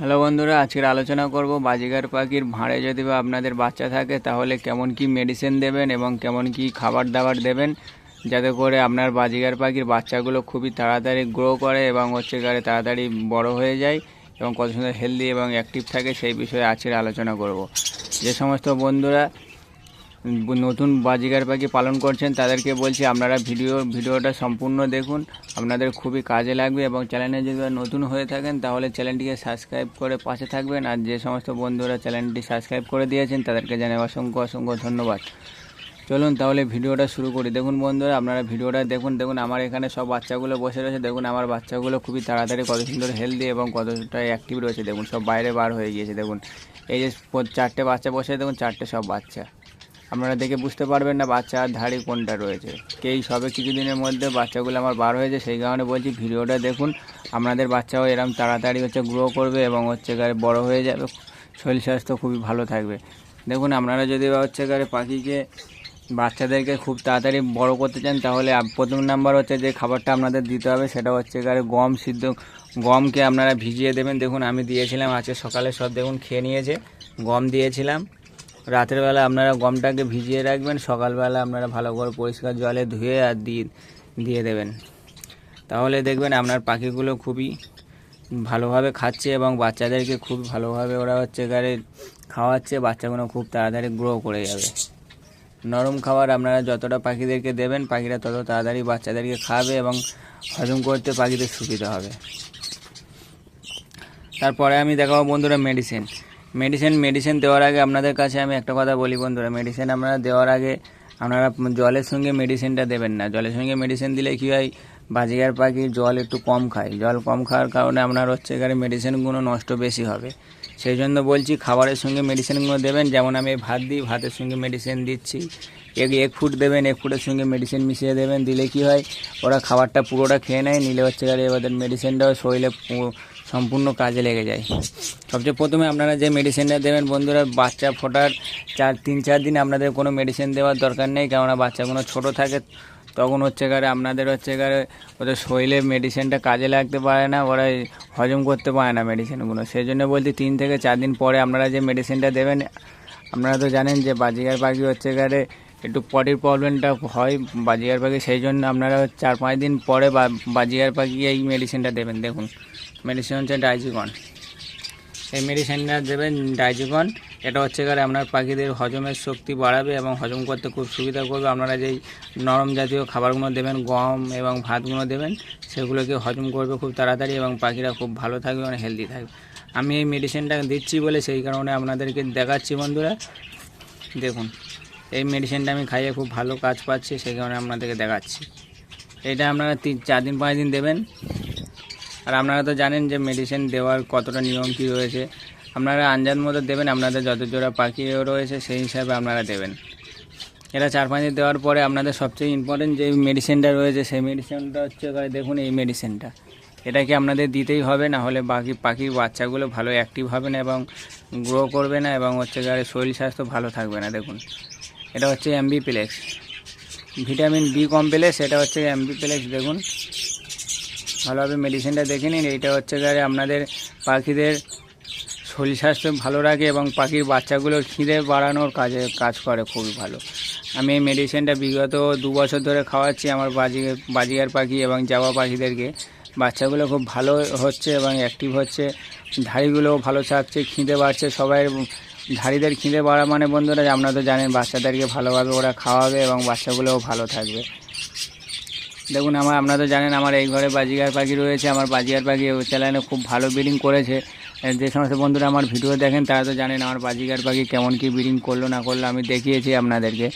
Hello বন্ধুরা, আজকের আলোচনা করব বাজিগার পাখির ভাঁড়ে। যদি বা আপনাদের বাচ্চা থাকে, তাহলে কেমন কি মেডিসিন দেবেন এবং কেমন কি খাবার দাবার দেবেন? যাতে করে আপনার বাজিগার পাখির বাচ্চাগুলো খুবই তাড়াতাড়ি গ্রো করে এবং হচ্ছে গাড়ি তাড়াতাড়ি বড় হয়ে যায় এবং কত সুন্দর হেলদি এবং অ্যাক্টিভ থাকে, সেই বিষয়ে আজকের আলোচনা করব। যে সমস্ত বন্ধুরা নতুন বাজিগার পাখি পালন করছেন, তাদেরকে বলছি আপনারা ভিডিও, ভিডিওটা সম্পূর্ণ দেখুন। আপনাদের খুবই কাজে লাগবে এবং চ্যানেলে যদি নতুন হয়ে থাকেন, তাহলে চ্যানেলটিকে সাবস্ক্রাইব করে পাশে থাকবেন। আর যে সমস্ত বন্ধুরা চ্যানেলটি সাবস্ক্রাইব করে দিয়েছেন, তাদেরকে জানাই অসংখ্য অসংখ্য ধন্যবাদ। চলুন তাহলে ভিডিওটা শুরু করি। দেখুন বন্ধুরা, আপনারা ভিডিওটা দেখুন দেখুন আমার এখানে সব বাচ্চাগুলো বসে রয়েছে। দেখুন আমার বাচ্চাগুলো খুবই তাড়াতাড়ি কত সুন্দর হেলদি এবং কতটা অ্যাক্টিভ রয়েছে। দেখুন সব বাইরে বার হয়ে গিয়েছে। দেখুন, এই যে চারটে বাচ্চা বসে, দেখুন চারটে সব বাচ্চা। আপনারা দেখে বুঝতে পারবেন না বাচ্চার ধাড়ি কোনটা রয়েছে। কেই সবে কিছুদিনের মধ্যে বাচ্চাগুলো আমার বার হয়েছে, সেই কারণে বলছি ভিডিওটা দেখুন। আপনাদের বাচ্চাও এরম তাড়াতাড়ি হচ্ছে গ্রো করবে এবং হচ্ছে বড় হয়ে যাবে। শরীর স্বাস্থ্য খুবই ভালো থাকবে। দেখুন, আপনারা যদি হচ্ছে গায়ে পাখিকে, বাচ্চাদেরকে খুব তাড়াতাড়ি বড় করতে চান, তাহলে প্রথম নাম্বার হচ্ছে যে খাবারটা আপনাদের দিতে হবে, সেটা হচ্ছে গায়ে গম সিদ্ধ, গমকে আপনারা ভিজিয়ে দেবেন। দেখুন, আমি দিয়েছিলাম, আজকে সকালে সব দেখুন খেয়ে নিয়েছে, গম দিয়েছিলাম। রাতের বেলা আপনারা গমটাকে ভিজিয়ে রাখবেন, সকালবেলা আপনারা ভালো করে পরিষ্কার জলে ধুয়ে আর দিয়ে দিয়ে দেবেন। তাহলে দেখবেন আপনার পাখিগুলো খুবই ভালোভাবে খাচ্ছে এবং বাচ্চাদেরকে খুব ভালোভাবে ওরা হচ্ছে গাড়ি খাওয়াচ্ছে, বাচ্চাগুলো খুব তাড়াতাড়ি গ্রো করে যাবে। নরম খাবার আপনারা যতটা পাখিদেরকে দেবেন, পাখিরা তত তাড়াতাড়ি বাচ্চাদেরকে খাবে এবং হজম করতে পাখিদের সুবিধা হবে। তারপরে আমি দেখাবো বন্ধুরা মেডিসিন মেডিসিন মেডিসিন দেওয়ার আগে আপনাদের কাছে আমি একটা কথা বলি বন্ধুরা মেডিসিন আপনারা দেওয়ার আগে আপনারা জলের সঙ্গে মেডিসিনটা দেবেন না। জলের সঙ্গে মেডিসিন দিলে কী হয়, বাজিগার পাখি জল একটু কম খায়। জল কম খাওয়ার কারণে আপনার হচ্ছে এখানে মেডিসিনগুলো নষ্ট বেশি হবে। সেই জন্য বলছি খাবারের সঙ্গে মেডিসিনগুলো দেবেন, যেমন আমি ভাত দিই, ভাতের সঙ্গে মেডিসিন দিচ্ছি। এক এক ফুট দেবেন, এক ফুটের সঙ্গে মেডিসিন মিশিয়ে দেবেন, দিলে কি হয়, ওরা খাবারটা পুরোটা খেয়ে নেয়, নিলে হচ্ছে গেলে এবার মেডিসিনটাও শরীরে সম্পূর্ণ কাজে লেগে যায়। সবচেয়ে প্রথমে আপনারা যে মেডিসিনটা দেবেন, বন্ধুরা, বাচ্চা ফোটার চার, তিন, চার দিন আপনাদের কোনো মেডিসিন দেওয়ার দরকার নেই, কেননা বাচ্চাগুলো ছোট থাকে, তখন হচ্ছে কারে আপনাদের হচ্ছে গারে ওদের শরীরে মেডিসিনটা কাজে লাগতে পারে না, ওরা হজম করতে পারে না মেডিসিনগুলো সেই জন্য বলছি, তিন থেকে চার দিন পরে আপনারা যে মেডিসিনটা দেবেন, আপনারা তো জানেন যে বাজিগার পাখি হচ্ছে গারে একটু পটির প্রবলেমটা হয় বাজিয়ার পাখি, সেই জন্য আপনারা চার পাঁচ দিন পরে বা, বাজিগার পাখি এই মেডিসিনটা দেবেন। দেখুন মেডিসিন হচ্ছে ডাইজিকন এই মেডিসিনটা দেবেন ডাইজিকন এটা হচ্ছে গেলে আপনার পাখিদের হজমের শক্তি বাড়াবে এবং হজম করতে খুব সুবিধা করবে। আপনারা যেই নরম জাতীয় খাবারগুলো দেবেন, গম এবং ভাতগুলো দেবেন, সেগুলোকে হজম করবে খুব তাড়াতাড়ি এবং পাখিরা খুব ভালো থাকবে এবং হেলদি থাকবে। আমি এই মেডিসিনটা দিচ্ছি বলে সেই কারণে আপনাদেরকে দেখাচ্ছি বন্ধুরা। দেখুন এই মেডিসিনটা আমি খাইয়ে খুব ভালো কাজ পাচ্ছি, সেই কারণে আপনাদেরকে দেখাচ্ছি। এটা আপনারা তিন, চার দিন, পাঁচ দিন দেবেন। আর আপনারা তো জানেন যে মেডিসিন দেওয়ার কতটা নিয়ম, কী রয়েছে। আপনারা আঞ্জাদ মতো দেবেন, আপনাদের যত জোড়া পাখিও রয়েছে, সেই হিসাবে আপনারা দেবেন। এটা চার, পাঁচ দিন দেওয়ার পরে আপনাদের সবচেয়ে ইম্পর্টেন্ট যে মেডিসিনটা রয়েছে, সেই মেডিসিনটা হচ্ছে দেখুন এই মেডিসিনটা এটা কি আপনাদের দিতেই হবে, না হলে বাকি পাখির বাচ্চাগুলো ভালো অ্যাক্টিভ হবে না এবং গ্রো করবে না এবং হচ্ছে শরীর স্বাস্থ্য ভালো থাকবে না, দেখুন। এটা হচ্ছে MB plex vitamin B complex, এটা হচ্ছে এমবি প্লেক্স দেখুন। ভালোভাবে মেডিসিনটা দেখে নিন। এইটা হচ্ছে গিয়ে আপনাদের পাখিদের শরীর স্বাস্থ্য ভালো রাখে এবং পাখির বাচ্চাগুলো খিদে বাড়ানোর কাজে, কাজ করে খুবই ভালো। আমি এই মেডিসিনটা বিগত দু বছর ধরে খাওয়াচ্ছি আমার বাজি, বাজিগার পাখি এবং জাবা পাখিদেরকে। বাচ্চাগুলো খুব ভালো হচ্ছে এবং অ্যাক্টিভ হচ্ছে। ধাড়িগুলোও ভালো থাকছে, খিদে বাড়ছে, সবাই ধাড়িদের খিদে বাড়া মানে বন্ধুরা, আপনারা তো জানেন বাচ্চাদেরকে ভালোভাবে ওরা খাওয়াবে এবং বাচ্চাগুলোও ভালো থাকবে। দেখুন, আমার, আপনারা তো জানেন আমার এই ঘরে বাজিগার পাখি রয়েছে, আমার বাজিগার পাখি চ্যানেলে খুব ভালো ব্রিডিং করেছে। যে সমস্ত বন্ধুরা আমার ভিডিও দেখেন, তারা তো জানেন আমার বাজিগার পাখি কেমন কি ব্রিডিং করল, না করল, আমি দেখিয়েছি আপনাদেরকে।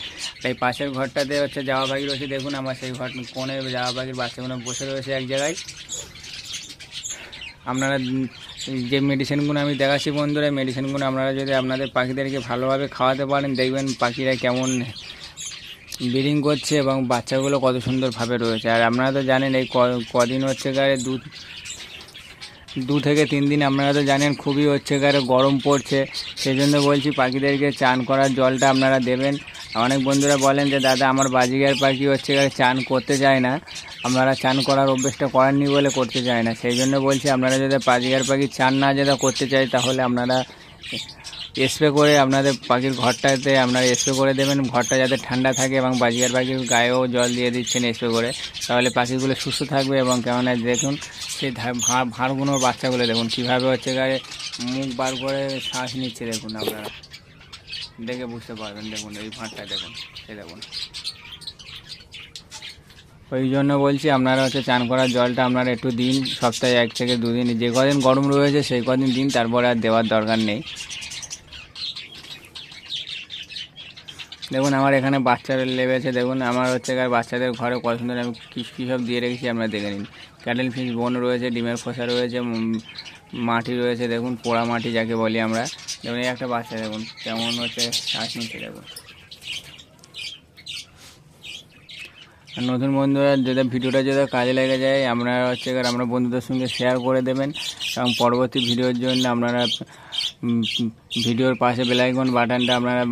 তাই পাশের ঘরটাতে হচ্ছে জামা পাখি রয়েছে, দেখুন আমার সেই ঘর কোণে যাওয়া পাখির বাচ্চাগুলো বসে রয়েছে এক জায়গায়। আপনারা যে মেডিসিনগুলো আমি দেখাচ্ছি বন্ধুরা মেডিসিনগুলো আপনারা যদি আপনাদের পাখিদেরকে ভালোভাবে খাওয়াতে পারেন, দেখবেন পাখিরা কেমন ব্রিডিং করছে এবং বাচ্চাগুলো কত সুন্দরভাবে রয়েছে। আর আপনারা তো জানেন, এই কদিন হচ্ছে গায়ে দু দু থেকে তিন দিন আপনারা তো জানেন, খুবই হচ্ছে গায়ে গরম পড়ছে। সেই জন্য বলছি পাখিদেরকে চান করার জলটা আপনারা দেবেন। অনেক বন্ধুরা বলেন যে, দাদা, আমার বাজিগার পাখি হচ্ছে চান করতে চায় না। আপনারা চান করার অভ্যেসটা করেননি বলে করতে চায় না। সেই জন্য বলছি, আপনারা যদি বাজিগার পাখি চান না যেটা করতে চাই, তাহলে আপনারা স্প্রে করে আপনাদের পাখির ঘরটাতে আপনারা স্প্রে করে দেবেন। ঘরটা যাতে ঠান্ডা থাকে এবং বাজিগার পাখির গায়েও জল দিয়ে দিচ্ছেন স্প্রে করে। তাহলে পাখিগুলো সুস্থ থাকবে এবং কেমন দেখুন, সেই ভাঁড়গুলোর বাচ্চাগুলো দেখুন, কীভাবে হচ্ছে গায়ে মুখ বার করে শ্বাস নিচ্ছে দেখুন আপনারা। দেখে বুঝতে পারবেন, দেখুন, এই ভাঁড়টা দেখুন, এই দেখুন। ওই জন্য বলছি আপনারা হচ্ছে চান করার জলটা আপনারা একটু দিন, সপ্তাহে এক থেকে দুদিন, যে কদিন গরম রয়েছে সেই কদিন দিন, তারপরে আর দেওয়ার দরকার নেই। দেখুন, আমার এখানে বাচ্চাদের লেবেছে দেখুন, আমার হচ্ছে বাচ্চাদের ঘরে কত সুন্দর আমি কী কী সব দিয়ে রেখেছি, আপনারা দেখে নিন। ক্যাটেল ফিশ বন রয়েছে, ডিমের খোসা রয়েছে মাটি রয়েছে, দেখুন, পোড়া মাটি যাকে বলি আমরা। দেখুন, এই একটা বাচ্চা, দেখুন, কেমন হচ্ছে, শ্বাস নিচ্ছে, দেখুন। আর নতুন বন্ধুরা, যদি ভিডিওটা যদি কাজে লেগে যায়, আপনারা হচ্ছে আমরা বন্ধুদের সঙ্গে শেয়ার করে দেবেন, এবং পরবর্তী ভিডিওর জন্য আপনারা ভিডিওর পাশে বেলাইকন বাটনটা আপনারা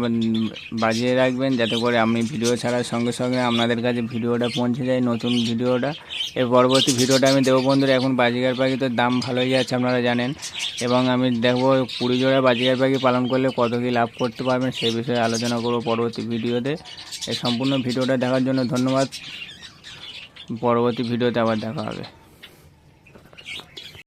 বাজিয়ে রাখবেন যাতে করে আমি ভিডিও ছাড়ার সঙ্গে সঙ্গে আপনাদের কাছে ভিডিওটা পৌঁছে যায় নতুন ভিডিওটা। এর পরবর্তী ভিডিওটা আমি দেবো বন্ধুরা, এখন বাজিকার পাখি তো দাম ভালোই যাচ্ছে আপনারা জানেন। এবং আমি দেখব কুড়ি জোড়া বাজিগার পাখি পালন করলে কত কী লাভ করতে পারবেন সেই বিষয়ে আলোচনা করব পরবর্তী ভিডিওতে। এই সম্পূর্ণ ভিডিওটা দেখার জন্য ধন্যবাদ। পরবর্তী ভিডিওতে আবার দেখা হবে।